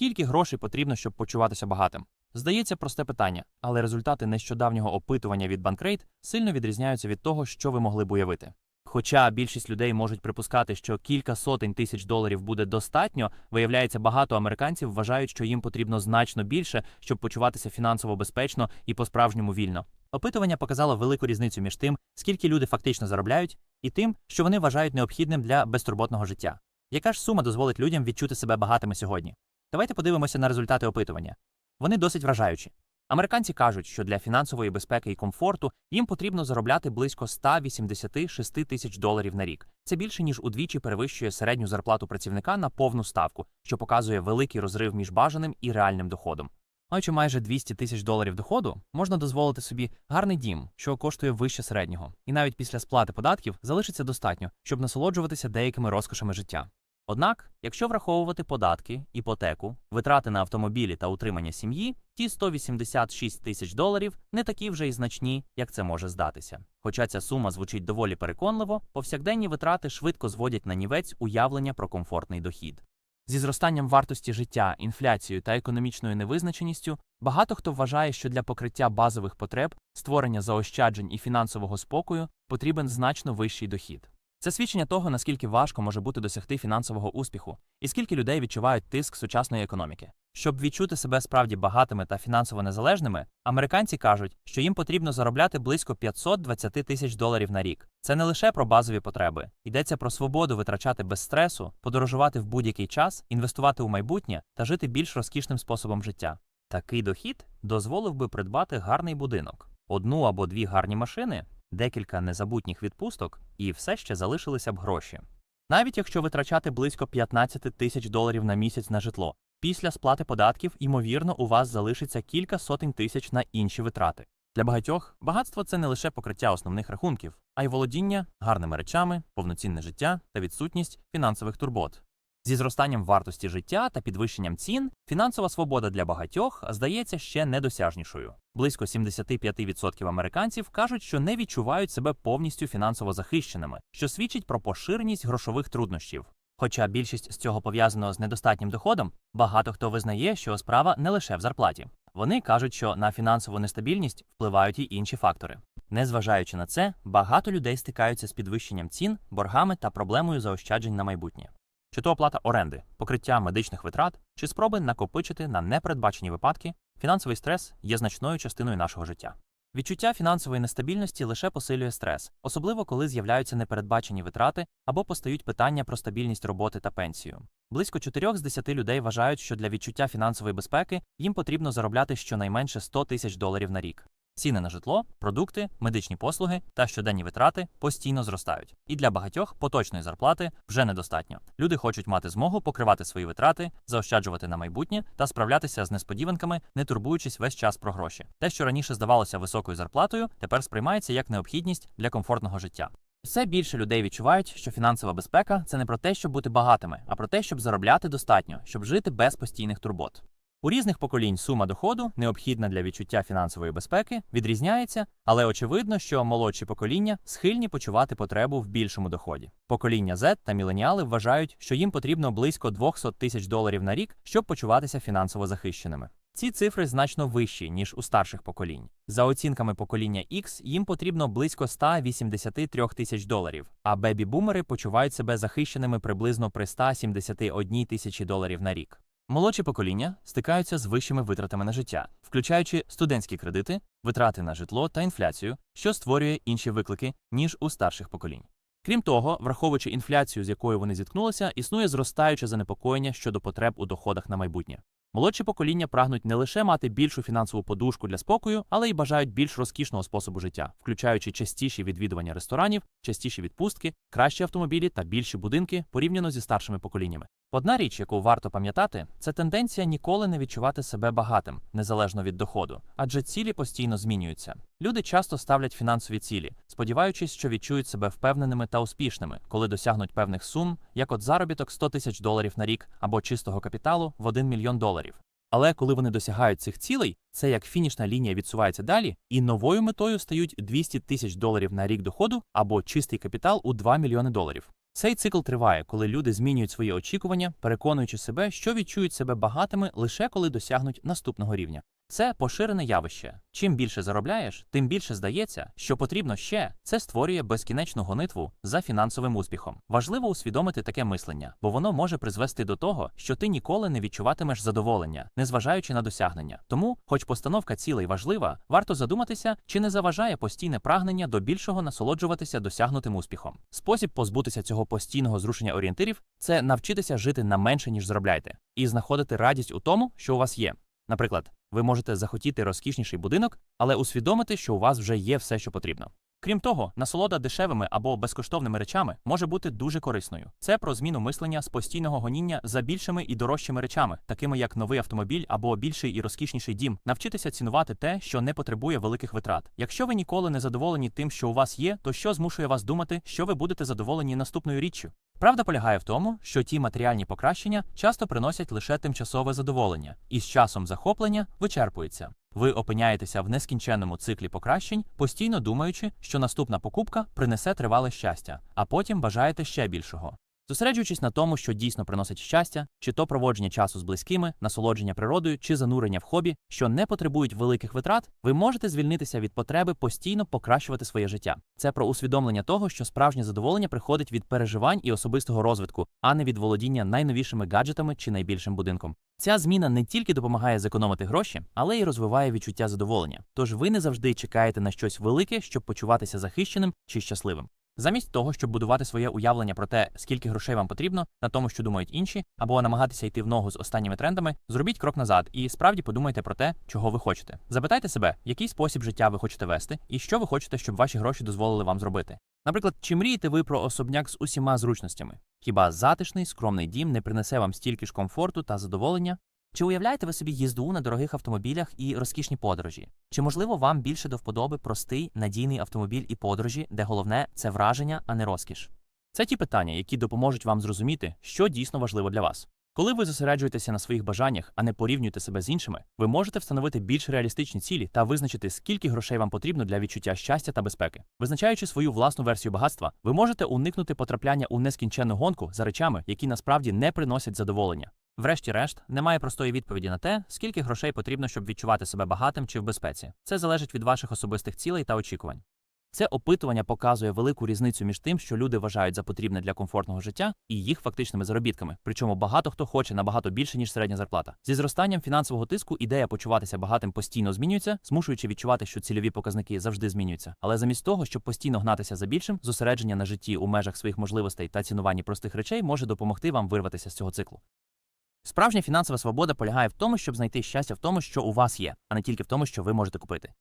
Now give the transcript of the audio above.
Скільки грошей потрібно, щоб почуватися багатим? Здається, просте питання, але результати нещодавнього опитування від Bankrate сильно відрізняються від того, що ви могли б уявити. Хоча більшість людей можуть припускати, що кілька сотень тисяч доларів буде достатньо, виявляється, багато американців вважають, що їм потрібно значно більше, щоб почуватися фінансово безпечно і по-справжньому вільно. Опитування показало велику різницю між тим, скільки люди фактично заробляють, і тим, що вони вважають необхідним для безтурботного життя. Яка ж сума дозволить людям відчути себе багатими сьогодні? Давайте подивимося на результати опитування. Вони досить вражаючі. Американці кажуть, що для фінансової безпеки і комфорту їм потрібно заробляти близько 186 тисяч доларів на рік. Це більше ніж удвічі перевищує середню зарплату працівника на повну ставку, що показує великий розрив між бажаним і реальним доходом. Маючи майже 200 тисяч доларів доходу, можна дозволити собі гарний дім, що коштує вище середнього, і навіть після сплати податків залишиться достатньо, щоб насолоджуватися деякими розкошами життя. Однак, якщо враховувати податки, іпотеку, витрати на автомобілі та утримання сім'ї, ті 186 тисяч доларів не такі вже й значні, як це може здатися. Хоча ця сума звучить доволі переконливо, повсякденні витрати швидко зводять на нівець уявлення про комфортний дохід. Зі зростанням вартості життя, інфляцією та економічною невизначеністю, багато хто вважає, що для покриття базових потреб, створення заощаджень і фінансового спокою потрібен значно вищий дохід. Це свідчення того, наскільки важко може бути досягти фінансового успіху, і скільки людей відчувають тиск сучасної економіки. Щоб відчути себе справді багатими та фінансово незалежними, американці кажуть, що їм потрібно заробляти близько 520 тисяч доларів на рік. Це не лише про базові потреби, йдеться про свободу витрачати без стресу, подорожувати в будь-який час, інвестувати у майбутнє та жити більш розкішним способом життя. Такий дохід дозволив би придбати гарний будинок, одну або дві гарні машини, декілька незабутніх відпусток, і все ще залишилися б гроші. Навіть якщо витрачати близько 15 тисяч доларів на місяць на житло, після сплати податків, ймовірно, у вас залишиться кілька сотень тисяч на інші витрати. Для багатьох багатство це не лише покриття основних рахунків, а й володіння гарними речами, повноцінне життя та відсутність фінансових турбот. Зі зростанням вартості життя та підвищенням цін фінансова свобода для багатьох здається ще недосяжнішою. Близько 75% американців кажуть, що не відчувають себе повністю фінансово захищеними, що свідчить про поширеність грошових труднощів. Хоча більшість з цього пов'язано з недостатнім доходом, багато хто визнає, що справа не лише в зарплаті. Вони кажуть, що на фінансову нестабільність впливають і інші фактори. Незважаючи на це, багато людей стикаються з підвищенням цін, боргами та проблемою заощаджень на майбутнє. Чи то оплата оренди, покриття медичних витрат, чи спроби накопичити на непередбачені випадки, фінансовий стрес є значною частиною нашого життя. Відчуття фінансової нестабільності лише посилює стрес, особливо коли з'являються непередбачені витрати або постають питання про стабільність роботи та пенсію. Близько 4 з 10 людей вважають, що для відчуття фінансової безпеки їм потрібно заробляти щонайменше 100 тисяч доларів на рік. Ціни на житло, продукти, медичні послуги та щоденні витрати постійно зростають. І для багатьох поточної зарплати вже недостатньо. Люди хочуть мати змогу покривати свої витрати, заощаджувати на майбутнє та справлятися з несподіванками, не турбуючись весь час про гроші. Те, що раніше здавалося високою зарплатою, тепер сприймається як необхідність для комфортного життя. Все більше людей відчувають, що фінансова безпека це не про те, щоб бути багатими, а про те, щоб заробляти достатньо, щоб жити без постійних турбот. У різних поколінь сума доходу, необхідна для відчуття фінансової безпеки, відрізняється, але очевидно, що молодші покоління схильні почувати потребу в більшому доході. Покоління Z та міленіали вважають, що їм потрібно близько 200 тисяч доларів на рік, щоб почуватися фінансово захищеними. Ці цифри значно вищі, ніж у старших поколінь. За оцінками покоління X, їм потрібно близько 183 тисяч доларів, а бебі-бумери почувають себе захищеними приблизно при 171 тисячі доларів на рік. Молодші покоління стикаються з вищими витратами на життя, включаючи студентські кредити, витрати на житло та інфляцію, що створює інші виклики, ніж у старших поколінь. Крім того, враховуючи інфляцію, з якою вони зіткнулися, існує зростаюче занепокоєння щодо потреб у доходах на майбутнє. Молодші покоління прагнуть не лише мати більшу фінансову подушку для спокою, але й бажають більш розкішного способу життя, включаючи частіші відвідування ресторанів, частіші відпустки, кращі автомобілі та більші будинки порівняно зі старшими поколіннями. Одна річ, яку варто пам'ятати, це тенденція ніколи не відчувати себе багатим, незалежно від доходу, адже цілі постійно змінюються. Люди часто ставлять фінансові цілі, сподіваючись, що відчують себе впевненими та успішними, коли досягнуть певних сум, як от заробіток 100 тисяч доларів на рік або чистого капіталу в 1 мільйон доларів. Але коли вони досягають цих цілей, це як фінішна лінія відсувається далі, і новою метою стають 200 тисяч доларів на рік доходу або чистий капітал у 2 мільйони доларів. Цей цикл триває, коли люди змінюють свої очікування, переконуючи себе, що відчують себе багатими лише коли досягнуть наступного рівня. Це поширене явище. Чим більше заробляєш, тим більше здається, що потрібно ще. Це створює безкінечну гонитву за фінансовим успіхом. Важливо усвідомити таке мислення, бо воно може призвести до того, що ти ніколи не відчуватимеш задоволення, незважаючи на досягнення. Тому, хоч постановка цілей важлива, варто задуматися, чи не заважає постійне прагнення до більшого насолоджуватися досягнутим успіхом. Спосіб позбутися цього постійного зрушення орієнтирів це навчитися жити на менше ніж заробляєте, і знаходити радість у тому, що у вас є. Наприклад, ви можете захотіти розкішніший будинок, але усвідомити, що у вас вже є все, що потрібно. Крім того, насолода дешевими або безкоштовними речами може бути дуже корисною. Це про зміну мислення з постійного гоніння за більшими і дорожчими речами, такими як новий автомобіль або більший і розкішніший дім, навчитися цінувати те, що не потребує великих витрат. Якщо ви ніколи не задоволені тим, що у вас є, то що змушує вас думати, що ви будете задоволені наступною річчю? Правда полягає в тому, що ті матеріальні покращення часто приносять лише тимчасове задоволення, і з часом захоплення вичерпується. Ви опиняєтеся в нескінченному циклі покращень, постійно думаючи, що наступна покупка принесе тривале щастя, а потім бажаєте ще більшого. Зосереджуючись на тому, що дійсно приносить щастя, чи то проводження часу з близькими, насолодження природою, чи занурення в хобі, що не потребують великих витрат, ви можете звільнитися від потреби постійно покращувати своє життя. Це про усвідомлення того, що справжнє задоволення приходить від переживань і особистого розвитку, а не від володіння найновішими гаджетами чи найбільшим будинком. Ця зміна не тільки допомагає зекономити гроші, але й розвиває відчуття задоволення. Тож ви не завжди чекаєте на щось велике, щоб почуватися захищеним чи щасливим. Замість того, щоб будувати своє уявлення про те, скільки грошей вам потрібно, на тому, що думають інші, або намагатися йти в ногу з останніми трендами, зробіть крок назад і справді подумайте про те, чого ви хочете. Запитайте себе, який спосіб життя ви хочете вести, і що ви хочете, щоб ваші гроші дозволили вам зробити. Наприклад, чи мрієте ви про особняк з усіма зручностями? Хіба затишний, скромний дім не принесе вам стільки ж комфорту та задоволення? Чи уявляєте ви собі їзду на дорогих автомобілях і розкішні подорожі? Чи можливо вам більше до вподоби простий надійний автомобіль і подорожі, де головне це враження, а не розкіш? Це ті питання, які допоможуть вам зрозуміти, що дійсно важливо для вас. Коли ви зосереджуєтеся на своїх бажаннях, а не порівнюєте себе з іншими, ви можете встановити більш реалістичні цілі та визначити, скільки грошей вам потрібно для відчуття щастя та безпеки. Визначаючи свою власну версію багатства, ви можете уникнути потрапляння у нескінченну гонку за речами, які насправді не приносять задоволення. Врешті-решт, немає простої відповіді на те, скільки грошей потрібно, щоб відчувати себе багатим чи в безпеці. Це залежить від ваших особистих цілей та очікувань. Це опитування показує велику різницю між тим, що люди вважають за потрібне для комфортного життя, і їх фактичними заробітками. Причому багато хто хоче набагато більше ніж середня зарплата. Зі зростанням фінансового тиску ідея почуватися багатим постійно змінюється, змушуючи відчувати, що цільові показники завжди змінюються. Але замість того, щоб постійно гнатися за більшим, зосередження на житті у межах своїх можливостей та цінуванні простих речей може допомогти вам вирватися з цього циклу. Справжня фінансова свобода полягає в тому, щоб знайти щастя в тому, що у вас є, а не тільки в тому, що ви можете купити.